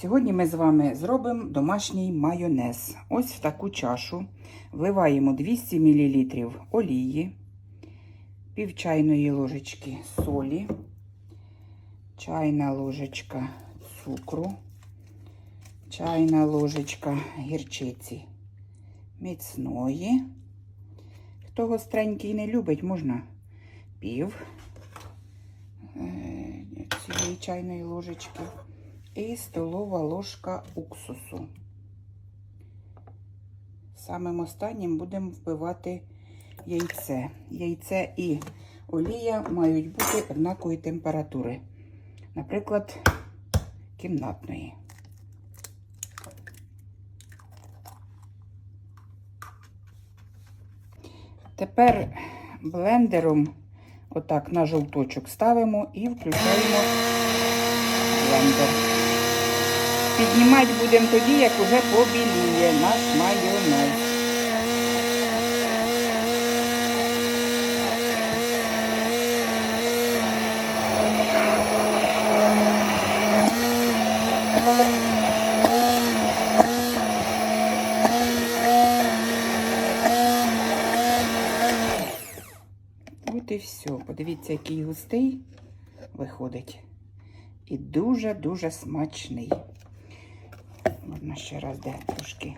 Сьогодні ми з вами зробимо домашній майонез. Ось в таку чашу вливаємо 200 мл олії, пів чайної ложечки солі, чайна ложечка цукру, чайна ложечка гірчиці міцної. Хто гостренький не любить, можна пів е, цієї чайної ложечки і столова ложка уксусу. Самим останнім будемо вбивати яйце. Яйце і олія мають бути однакової температури. Наприклад, кімнатної. Тепер блендером отак на жовточок ставимо і включаємо блендер. Піднімати будемо тоді, як уже побіліє наш майонез. От і все. Подивіться, який густий виходить. І дуже-дуже смачний. Ще раз де трошки.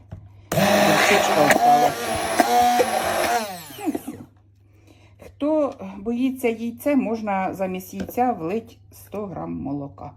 Хто боїться яйця, можна замість яйця влить 100 грам молока.